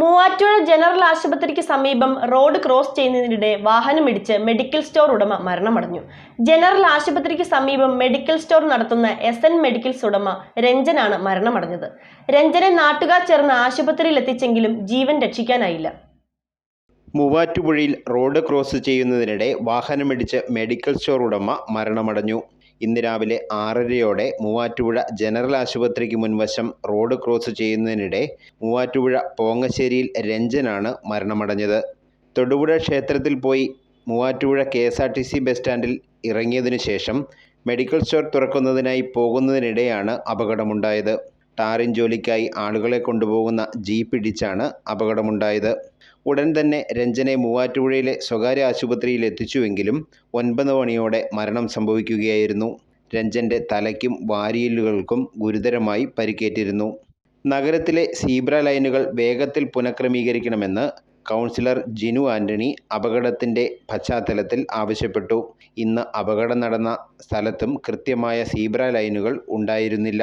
Muvattupuzha general ആശുപത്രിക്ക് സമീപം road cross ചെയ്യുന്നതിനിടെ വാഹനമിടിച്ച് മെഡിക്കൽ സ്റ്റോർ ഉടമ മരണമടഞ്ഞു. ജനറൽ ആശുപത്രിക്ക് സമീപം മെഡിക്കൽ സ്റ്റോർ നടത്തുന്ന എസ് എൻ മെഡിക്കൽസ് ഉടമ രഞ്ജനാണ് മരണമടഞ്ഞത്. രഞ്ജനെ നാട്ടുകാർ ചേർന്ന് ആശുപത്രിയിൽ എത്തിച്ചെങ്കിലും ജീവൻ രക്ഷിക്കാനായില്ല. മൂവാറ്റുപുഴയിൽ റോഡ് ക്രോസ് ചെയ്യുന്നതിനിടെ വാഹനമിടിച്ച് മെഡിക്കൽ സ്റ്റോർ ഉടമ മരണമടഞ്ഞു. ഇന്ന് രാവിലെ ആറരയോടെ മൂവാറ്റുപുഴ ജനറൽ ആശുപത്രിക്ക് മുൻവശം റോഡ് ക്രോസ് ചെയ്യുന്നതിനിടെ മൂവാറ്റുപുഴ പോങ്ങശ്ശേരിയിൽ രഞ്ജനാണ് മരണമടഞ്ഞത്. തൊടുപുഴ ക്ഷേത്രത്തിൽ പോയി Muvattupuzha K S R T C bus സ്റ്റാൻഡിൽ ഇറങ്ങിയതിനു ശേഷം മെഡിക്കൽ സ്റ്റോർ തുറക്കുന്നതിനായി പോകുന്നതിനിടെയാണ് അപകടമുണ്ടായത്. ടാറിൻ ജോലിക്കായി ആളുകളെ കൊണ്ടുപോകുന്ന ജീപ്പ് ഇടിച്ചാണ് അപകടമുണ്ടായത്. ഉടൻ തന്നെ രഞ്ജനെ മൂവാറ്റുപുഴയിലെ സ്വകാര്യ ആശുപത്രിയിൽ എത്തിച്ചുവെങ്കിലും ഒൻപത് മണിയോടെ മരണം സംഭവിക്കുകയായിരുന്നു. രഞ്ജന്റെ തലയ്ക്കും വാരിയലുകൾക്കും ഗുരുതരമായി പരിക്കേറ്റിരുന്നു. നഗരത്തിലെ സീബ്ര ലൈനുകൾ വേഗത്തിൽ പുനഃക്രമീകരിക്കണമെന്ന് കൗൺസിലർ ജിനു ആന്റണി അപകടത്തിന്റെ പശ്ചാത്തലത്തിൽ ആവശ്യപ്പെട്ടു. ഇന്ന് അപകടം നടന്ന സ്ഥലത്തും കൃത്യമായ സീബ്ര ലൈനുകൾ ഉണ്ടായിരുന്നില്ല.